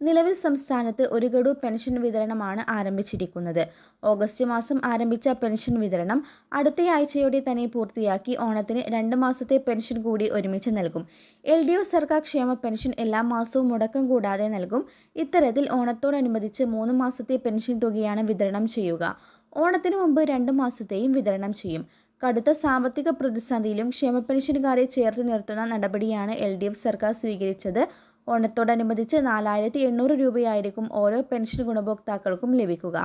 നിലവിൽ സംസ്ഥാനത്ത് ഒരു ഗഡു പെൻഷൻ വിതരണമാണ് ആരംഭിച്ചിരിക്കുന്നത്. ഓഗസ്റ്റ് മാസം ആരംഭിച്ച പെൻഷൻ വിതരണം അടുത്തയാഴ്ചയോടെ തന്നെ പൂർത്തിയാക്കി ഓണത്തിന് രണ്ട് മാസത്തെ പെൻഷൻ കൂടി ഒരുമിച്ച് നൽകും. എൽ ഡി എഫ് സർക്കാർ ക്ഷേമ പെൻഷൻ എല്ലാ മാസവും മുടക്കം കൂടാതെ നൽകും. ഇത്തരത്തിൽ ഓണത്തോടനുബന്ധിച്ച് മൂന്ന് മാസത്തെ പെൻഷൻ തുകയാണ് വിതരണം ചെയ്യുക. ഓണത്തിന് മുമ്പ് രണ്ട് മാസത്തെയും വിതരണം ചെയ്യും. കടുത്ത സാമ്പത്തിക പ്രതിസന്ധിയിലും ക്ഷേമ പെൻഷൻകാരെ ചേർത്ത് നിർത്തുന്ന നടപടിയാണ് എൽ സർക്കാർ സ്വീകരിച്ചത്. ഓണത്തോടനുബന്ധിച്ച് നാലായിരത്തി എണ്ണൂറ് രൂപയായിരിക്കും ഓരോ പെൻഷൻ ഗുണഭോക്താക്കൾക്കും ലഭിക്കുക.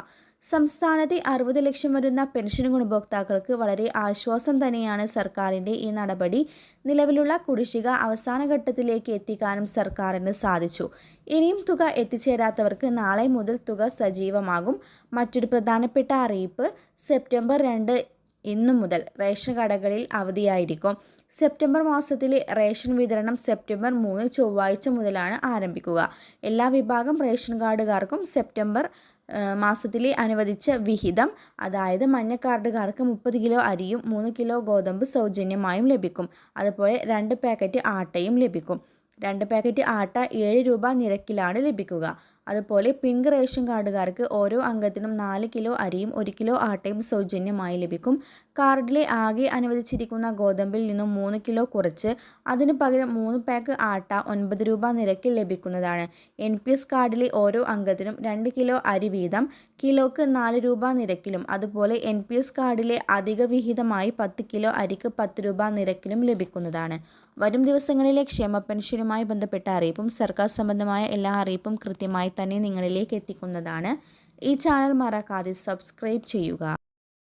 സംസ്ഥാനത്തെ അറുപത് ലക്ഷം വരുന്ന പെൻഷൻ ഗുണഭോക്താക്കൾക്ക് വളരെ ആശ്വാസം തന്നെയാണ് സർക്കാരിന്റെ ഈ നടപടി. നിലവിലുള്ള കുടിശ്ശിക അവസാന ഘട്ടത്തിലേക്ക് എത്തിക്കാനും സർക്കാരിന് സാധിച്ചു. ഇനിയും തുക എത്തിച്ചേരാത്തവർക്ക് നാളെ മുതൽ തുക സജീവമാകും. മറ്റൊരു പ്രധാനപ്പെട്ട അറിയിപ്പ് സെപ്റ്റംബർ രണ്ട് ഇന്നു മുതൽ റേഷൻ കടകളിൽ അവധിയായിരിക്കും. സെപ്റ്റംബർ മാസത്തിലെ റേഷൻ വിതരണം സെപ്റ്റംബർ മൂന്ന് ചൊവ്വാഴ്ച മുതലാണ് ആരംഭിക്കുക. എല്ലാ വിഭാഗം റേഷൻ കാർഡുകാർക്കും സെപ്റ്റംബർ മാസത്തിലെ അനുവദിച്ച വിഹിതം അതായത് മഞ്ഞ കാർഡുകാർക്ക് മുപ്പത് കിലോ അരിയും മൂന്ന് കിലോ ഗോതമ്പ് സൗജന്യമായും ലഭിക്കും. അതുപോലെ രണ്ട് പാക്കറ്റ് ആട്ടയും ലഭിക്കും. രണ്ട് പാക്കറ്റ് ആട്ട ഏഴ് രൂപ നിരക്കിലാണ് ലഭിക്കുക. അതുപോലെ പിങ്ക് റേഷൻ കാർഡുകാർക്ക് ഓരോ അംഗത്തിനും നാല് കിലോ അരിയും ഒരു കിലോ ആട്ടയും സൗജന്യമായി ലഭിക്കും. കാർഡിലെ ആകെ അനുവദിച്ചിരിക്കുന്ന ഗോതമ്പിൽ നിന്നും മൂന്ന് കിലോ കുറച്ച് അതിന് പകരം മൂന്ന് പാക്ക് ആട്ട ഒൻപത് രൂപ നിരക്കിൽ ലഭിക്കുന്നതാണ്. എൻ പി എസ് കാർഡിലെ ഓരോ അംഗത്തിനും രണ്ട് കിലോ അരി വീതം കിലോക്ക് നാല് രൂപ നിരക്കിലും അതുപോലെ എൻ പി എസ് കാർഡിലെ അധിക വിഹിതമായി പത്ത് കിലോ അരിക്ക് പത്ത് രൂപ നിരക്കിലും ലഭിക്കുന്നതാണ്. വരും ദിവസങ്ങളിലെ ക്ഷേമ പെൻഷനുമായി ബന്ധപ്പെട്ട അറിയിപ്പും സർക്കാർ സംബന്ധമായ എല്ലാ അറിയിപ്പും കൃത്യമായി തന്നെ നിങ്ങളിലേക്ക് എത്തിക്കുന്നതാണ്. ഈ ചാനൽ മറക്കാതെ സബ്സ്ക്രൈബ് ചെയ്യുക.